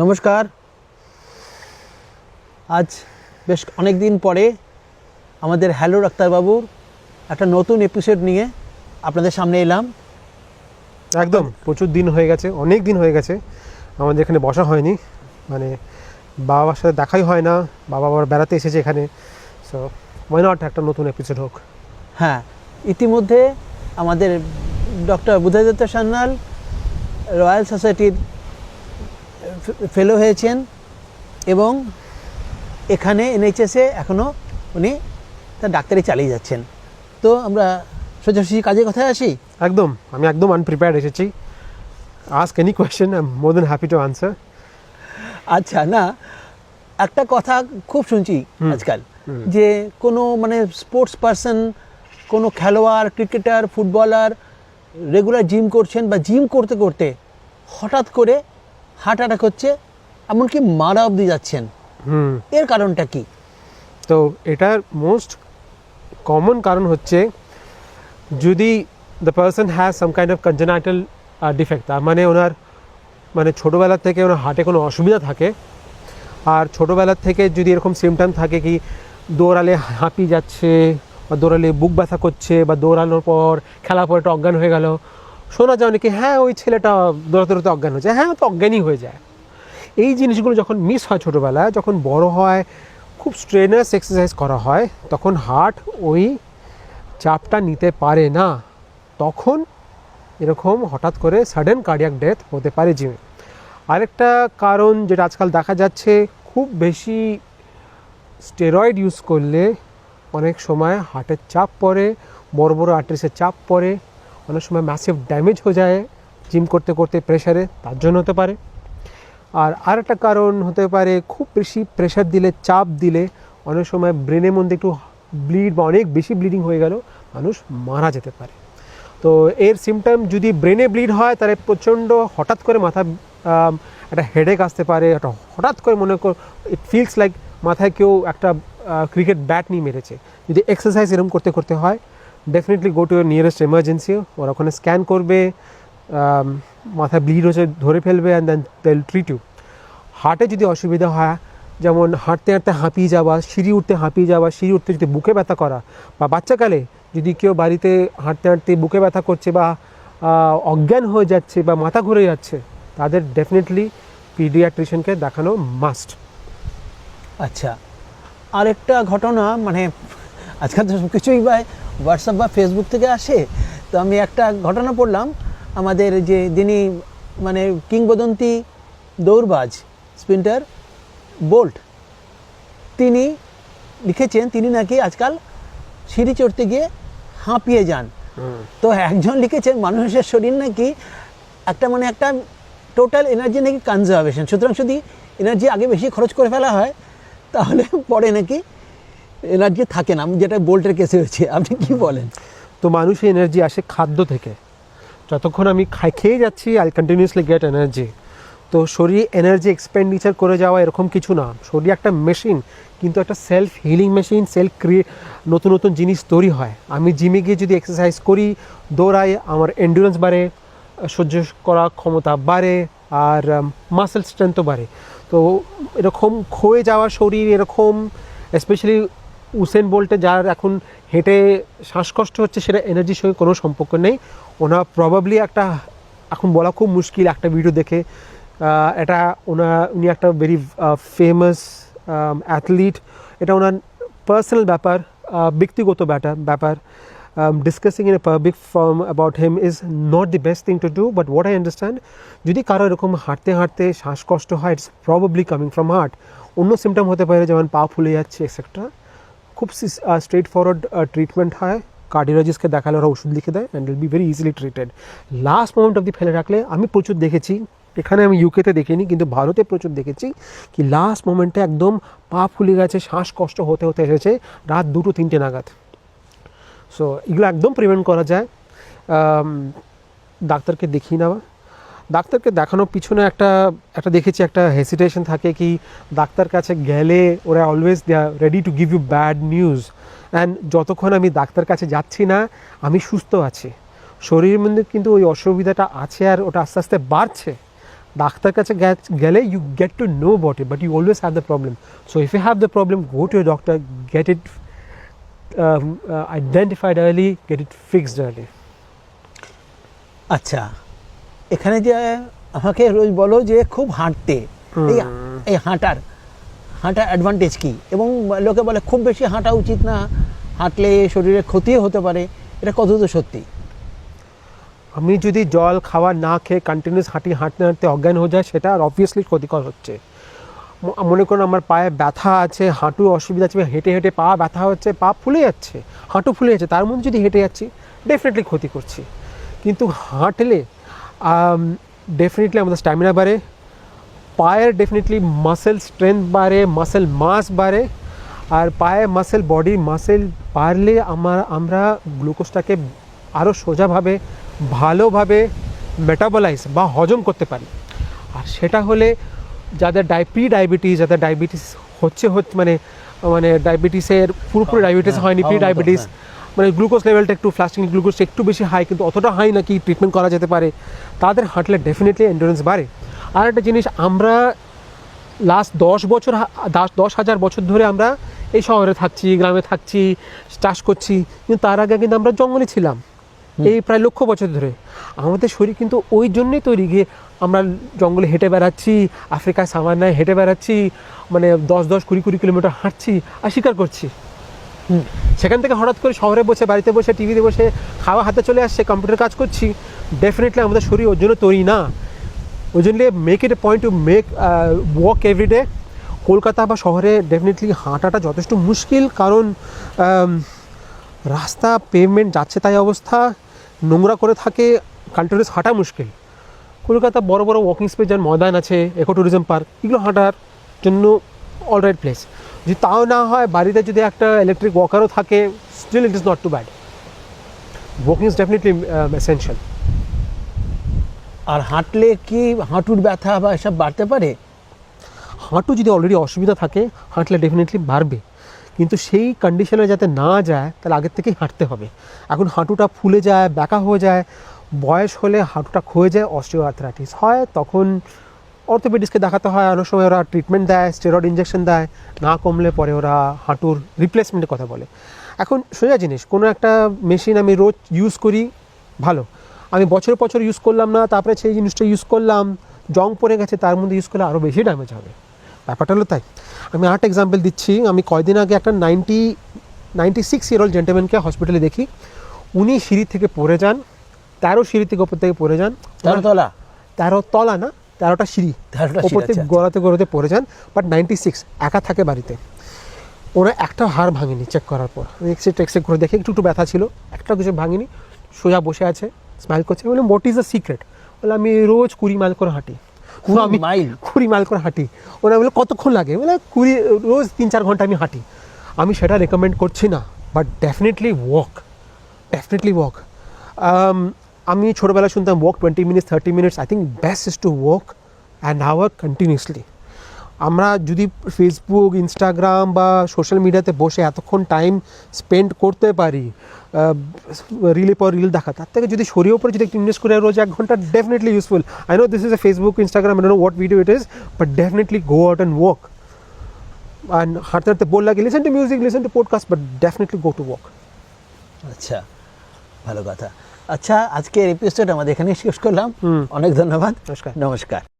নমস্কার। আজ বেশ অনেক দিন পরে আমাদের হ্যালো ডাক্তারবাবুর একটা নতুন এপিসোড নিয়ে আপনাদের সামনে এলাম। একদম প্রচুর দিন হয়ে গেছে অনেক দিন হয়ে গেছে। আমাদের এখানে বসা হয়নি মানে বাবার সাথে দেখাই হয় না বাবা আবার বেড়াতে এসেছে এখানে। সো ওয়াই নট একটা নতুন এপিসোড হোক। হ্যাঁ ইতিমধ্যে আমাদের ডক্টর বুদ্ধদত্ত সান্যাল রয়্যাল সোসাইটির ফেলো হয়েছেন এবং এখানে এনএইচএসে এখনও উনি তার ডাক্তারি চালিয়ে যাচ্ছেন। তো আমরা সোজাসুজি কাজে কথায় আসি? একদম আমি একদম আনপ্রিপেয়ার্ড এসেছি। Ask any question I am more than happy to answer আচ্ছা না একটা কথা খুব শুনছি আজকাল যে কোনো মানে স্পোর্টস পারসন কোনো খেলোয়াড় ক্রিকেটার ফুটবলার রেগুলার জিম করছেন বা জিম করতে করতে হঠাৎ করে হার্ট অ্যাটাক হচ্ছে এমনকি মারা অবধি যাচ্ছেন। হুম। এর কারণটা কি? তো এটার মোস্ট কমন কারণ হচ্ছে যদি the person has some kind of congenital defect তার মানে ওনার মানে ছোটোবেলার থেকে ওনার হার্টে কোনো অসুবিধা থাকে আর ছোটোবেলার থেকে যদি এরকম সিমটম থাকে কি দৌড়ালে হাঁপিয়ে যাচ্ছে বা দৌড়ালে বুক ব্যথা করছে বা দৌড়ানোর পর খেলার পর একটা অজ্ঞান হয়ে গেল শোনা যায় নাকি হ্যাঁ ওই ছেলেটা দৌড়াতে অজ্ঞান হয়ে যায়। হ্যাঁ তো অজ্ঞানই হয়ে যায়। এই জিনিসগুলো যখন মিস হয় ছোটোবেলায়, যখন বড় হয়, খুব স্ট্রেনাস এক্সারসাইজ করা হয়, তখন হার্ট ওই চাপটা নিতে পারে না। তখন এরকম হঠাৎ করে সাডেন কার্ডিয়াক ডেথ হতে পারে জিমে আরেকটা কারণ যেটা আজকাল দেখা যাচ্ছে, খুব বেশি স্টেরয়েড ইউজ করলে অনেক সময় হার্টের চাপ পড়ে, বড় বড় আর্টারিসের চাপ পড়ে। অনেক সময় ম্যাসিভ ড্যামেজ হয়ে যায় জিম করতে করতে প্রেশারে তার জন্য হতে পারে। আর আরেকটা কারণ হতে পারে, খুব বেশি প্রেশার দিলে, চাপ দিলে অনেক সময় ব্রেনের মধ্যে একটু ব্লিড বা অনেক বেশি ব্লিডিং হয়ে গেল মানুষ মারা যেতে পারে। তো এর সিমটম যদি ব্রেনে ব্লিড হয়, তাহলে প্রচণ্ড হঠাৎ করে মাথা একটা হেডেক আসতে পারে, একটা হঠাৎ করে মনে কর ইট ফিলস লাইক মাথায় কেউ একটা ক্রিকেট ব্যাট নিয়ে মেরেছে। যদি এক্সারসাইজ এরকম করতে করতে হয় definitely go to nearest emergency ওরা ওখানে স্ক্যান করবে মাথায় ব্লিড হচ্ছে, ধরে ফেলবে and then they'll treat you হার্টে যদি অসুবিধা হয়, যেমন হাঁটতে হাঁটতে হাঁপিয়ে যাওয়া, সিঁড়ি উঠতে হাঁপিয়ে যাওয়া, সিঁড়ি উঠতে যদি বুকে ব্যথা করা, বা বাচ্চাকালে যদি কেউ বাড়িতে হাঁটতে হাঁটতে বুকে ব্যথা করছে বা অজ্ঞান হয়ে যাচ্ছে বা মাথা ঘুরে যাচ্ছে, তাদের ডেফিনেটলি পিডিয়াট্রিশিয়ানকে দেখানো মাস্ট আচ্ছা আরেকটা ঘটনা মানে আজকাল তো সব কিছুই হোয়াটসঅ্যাপ বা ফেসবুক থেকে আসে তো আমি একটা ঘটনা পড়লাম। আমাদের যে যিনি মানে কিংবদন্তি দৌড়বাজ স্পিন্টার বোল্ট তিনি লিখেছেন তিনি নাকি আজকাল সিঁড়ি চড়তে গিয়ে হাঁপিয়ে যান। তো একজন লিখেছেন মানুষের শরীর নাকি একটা মানে একটা টোটাল এনার্জি নাকি কনজারভেশন সুতরাং যদি এনার্জি আগে বেশি খরচ করে ফেলা হয় তাহলে পরে নাকি এনার্জি থাকে না যেটা বোল্টের কেসে হয়েছে, আপনি কি বলেন? তো মানুষের এনার্জি আসে খাদ্য থেকে। যতক্ষণ আমি খাই খেয়ে যাচ্ছি আই কন্টিনিউসলি গেট এনার্জি তো শরীরে এনার্জি এক্সপেন্ডিচার করে যাওয়া এরকম কিছু না। শরীর একটা মেশিন কিন্তু একটা self healing machine self create নতুন নতুন জিনিস তৈরি হয়। আমি জিমে গিয়ে যদি এক্সারসাইজ করি দৌড়াই আমার এন্ডুরেন্স বাড়ে, সহ্য করা ক্ষমতা বাড়ে, আর মাসেল স্ট্রেংথও বাড়ে। তো এরকম ক্ষয়ে যাওয়া শরীর, এরকম স্পেশালি উসেন বোল্টে যার এখন হেঁটে শ্বাসকষ্ট হচ্ছে সেটা এনার্জির সঙ্গে কোনো সম্পর্ক নেই। ওনার প্রবাবলি একটা, এখন বলা খুব মুশকিল একটা ভিডিও দেখে এটা ওনার উনি একটা ভেরি ফেমাস অ্যাথলিট এটা ওনার পার্সোনাল ব্যাপার ব্যক্তিগত ব্যাপার। ব্যাপার discussing in a public forum about him is not the best thing to do but what I understand যদি কারও এরকম হাঁটতে হাঁটতে শ্বাসকষ্ট হয় it's probably coming from heart অন্য সিমটম হতে পারে যেমন পা ফুলে যাচ্ছে এক্সেট্রা খুব স্ট্রেট ফরওয়ার্ড ট্রিটমেন্ট হয়। কার্ডিওলজিস্টকে দেখালে ওরা ওষুধ লিখে দেয় and will be very easily treated last moment অবধি ফেলে রাখলে আমি প্রচুর দেখেছি। এখানে আমি ইউকেতে দেখিনি, কিন্তু ভারতে প্রচুর দেখেছি কি লাস্ট মোমেন্টে একদম পা ফুলে গেছে শ্বাসকষ্ট হতে হতে এসেছে, রাত দুটো তিনটে নাগাদ। সো এগুলো একদম প্রিভেন্ট করা যায়। ডাক্তারকে দেখিয়ে নেওয়া। ডাক্তারকে দেখানোর পিছনে একটা একটা দেখেছি, একটা হেসিটেশন থাকে কি ডাক্তার কাছে গেলে ওরা always they are ready to give you bad news and যতক্ষণ আমি ডাক্তার কাছে যাচ্ছি না, আমি সুস্থ আছি। শরীরের মধ্যে কিন্তু ওই অসুবিধাটা আছে আর ওটা আস্তে আস্তে বাড়ছে। ডাক্তার কাছে গেলে you get to know about it but you always have the problem so if you have the problem go to doctor get it identified early get it fixed early আচ্ছা এখানে যে আমাকে রোজ বলো যে খুব হাঁটতে এই এই হাঁটার হাঁটার অ্যাডভান্টেজ কি? এবং লোকে বলে খুব বেশি হাঁটা উচিত না হাঁটলে শরীরে ক্ষতিও হতে পারে। এটা কত তো সত্যি? আমি যদি জল খাওয়া না খেয়ে কন্টিনিউস হাঁটি হাঁটতে হাঁটতে অজ্ঞান হয়ে যায় সেটা আর অবভিয়াসলি ক্ষতিকর হচ্ছে। মনে করুন আমার পায়ে ব্যথা আছে হাঁটু অসুবিধা আছে হেঁটে হেঁটে পা ব্যথা হচ্ছে পা ফুলে যাচ্ছে হাঁটু ফুলে যাচ্ছে তার মধ্যে যদি হেঁটে যাচ্ছি ডেফিনেটলি ক্ষতি করছি। কিন্তু হাঁটলে ডেফিনেটলি আমাদের স্ট্যামিনা বাড়ে। পায়ের ডেফিনেটলি মাসেল স্ট্রেংথ বাড়ে মাসেল মাস বাড়ে। আর পায়ে মাসেল বডি মাসেল বাড়লে আমার আমরা গ্লুকোজটাকে আরও সোজাভাবে ভালোভাবে মেটাবলাইজ বা হজম করতে পারি। আর সেটা হলে যাদের ডাই প্রি ডায়াবেটিস যাদের ডায়াবেটিস হচ্ছে হচ্ছে মানে মানে ডায়াবেটিসের পুরোপুরি ডায়াবেটিস হ্যাঁ, হয়নি প্রি মতো, ডায়াবেটিস হ্যাঁ। মানে গ্লুকোজ লেভেলটা একটু ফ্লাস্টিং গ্লুকোজ একটু বেশি হাই কিন্তু অতটা হাই নাকি ট্রিটমেন্ট করা যেতে পারে। তাদের হাঁটলে ডেফিনেটলি এন্ডুরেন্স বাড়ে। আর একটা জিনিস আমরা লাস্ট দশ বছর দশ হাজার বছর ধরে আমরা এই শহরে থাকছি গ্রামে থাকছি চাষ করছি কিন্তু তার আগে কিন্তু আমরা জঙ্গলে ছিলাম। এই প্রায় লক্ষ বছর ধরে। আমাদের শরীর কিন্তু ওই জন্যই তৈরি গিয়ে আমরা জঙ্গলে হেঁটে বেড়াচ্ছি আফ্রিকায় সামান্যায় হেঁটে বেড়াচ্ছি মানে দশ দশ কুড়ি কুড়ি কিলোমিটার হাঁটছি আর শিকার করছি। সেখান থেকে হঠাৎ করে শহরে বসে, বাড়িতে বসে টিভিতে বসে খাওয়া হাতে চলে আসছে কম্পিউটার কাজ করছি ডেফিনেটলি আমাদের শরীর ওর জন্য তৈরি না। ওই জন্য make it a point to make walk everyday Kolkata বা শহরে ডেফিনেটলি হাঁটাটা যথেষ্ট মুশকিল, কারণ রাস্তা পেভমেন্ট যাচ্ছে তাই অবস্থা, নোংরা করে থাকে কন্টিনিউস হাঁটা মুশকিল। কলকাতা বড় বড় ওয়াকিং স্পেস যার ময়দান আছে ইকো ট্যুরিজম পার্ক এগুলো হাঁটার জন্য অলরাইট প্লেস যদি তাও না হয় বাড়িতে যদি একটা ইলেকট্রিক ওয়াকারও থাকে still it is not too bad walking is definitely essential আর হাঁটলে কি হাঁটুর ব্যথা বা এসব বাড়তে পারে? হাঁটু যদি অলরেডি অসুবিধা থাকে হাঁটলে ডেফিনেটলি বাড়বে। কিন্তু সেই কন্ডিশনে যাতে না যায় তাহলে আগের থেকেই হাঁটতে হবে। এখন হাঁটুটা ফুলে যায় ব্যাকা হয়ে যায় বয়স হলে হাঁটুটা ক্ষয়ে যায় অস্টিও আর্থ্রাইটিস হয় তখন অর্থোপেডিক্সকে দেখাতে হয় অনেক সময় ওরা ট্রিটমেন্ট দেয় স্টেরয়েড ইঞ্জেকশন দেয় না কমলে পরে ওরা হাঁটুর রিপ্লেসমেন্টের কথা বলে। এখন সোজা জিনিস কোনো একটা মেশিন আমি রোজ ইউজ করি ভালো। আমি বছর বছর ইউজ করলাম না তারপরে সেই জিনিসটা ইউজ করলাম জং পড়ে গেছে তার মধ্যে ইউজ করলে আরও বেশি ড্যামেজ হবে। ব্যাপারটা হলো তাই। আমি আর্ট এক্সাম্পল দিচ্ছি আমি কয়দিন আগে একটা ninety ninety six year old জেন্টেলম্যানকে হসপিটালে দেখি উনি সিঁড়ি থেকে পড়ে যান তেরো সিঁড়ি থেকে ওপর থেকে পড়ে যান। তেরো তলা? তেরো তলা না তেরোটা সিঁড়ি ওপর থেকে আচ্ছা। গড়াতে গড়াতে পড়ে যান বাট নাইনটি সিক্স একা থাকে বাড়িতে। ওরা একটা হাড় ভাঙেনি চেক করার পর। এক্সরে টেক্সরে করে দেখে একটু একটু ব্যথা ছিল একটা কিছু ভাঙেনি। সোজা বসে আছে স্মাইল করছে। বললাম হোয়াট ইজ দ্য সিক্রেট বলে আমি রোজ কুড়ি মাইল করে হাঁটি। কুড়ি আমি মাইল? কুড়ি মাইল করে হাঁটি। ওরা বলে কতক্ষণ লাগে? বলে কুড়ি রোজ তিন চার ঘণ্টা আমি হাঁটি। আমি সেটা রেকমেন্ড করছি না but definitely walk definitely walk আমি ছোটোবেলায় শুনতাম walk twenty minutes thirty minutes I think best is to walk an hour continuously আমরা যদি ফেসবুক ইনস্টাগ্রাম বা সোশ্যাল মিডিয়াতে বসে এতক্ষণ টাইম স্পেন্ড করতে পারি রিলে পর রিল দেখা, তার থেকে যদি শরীরের উপরে যদি একটু ইনভেস্ট করে রোজ এক ঘণ্টা definitely useful I know this is a Facebook Instagram I know what video it is but definitely go out and walk and হাঁটতে হাঁটতে বল লাগে listen to music listen to podcast but definitely go to walk আচ্ছা ভালো কথা। আচ্ছা আজকের episode আমাদের এখানে শেষ করলাম। অনেক ধন্যবাদ। নমস্কার। নমস্কার।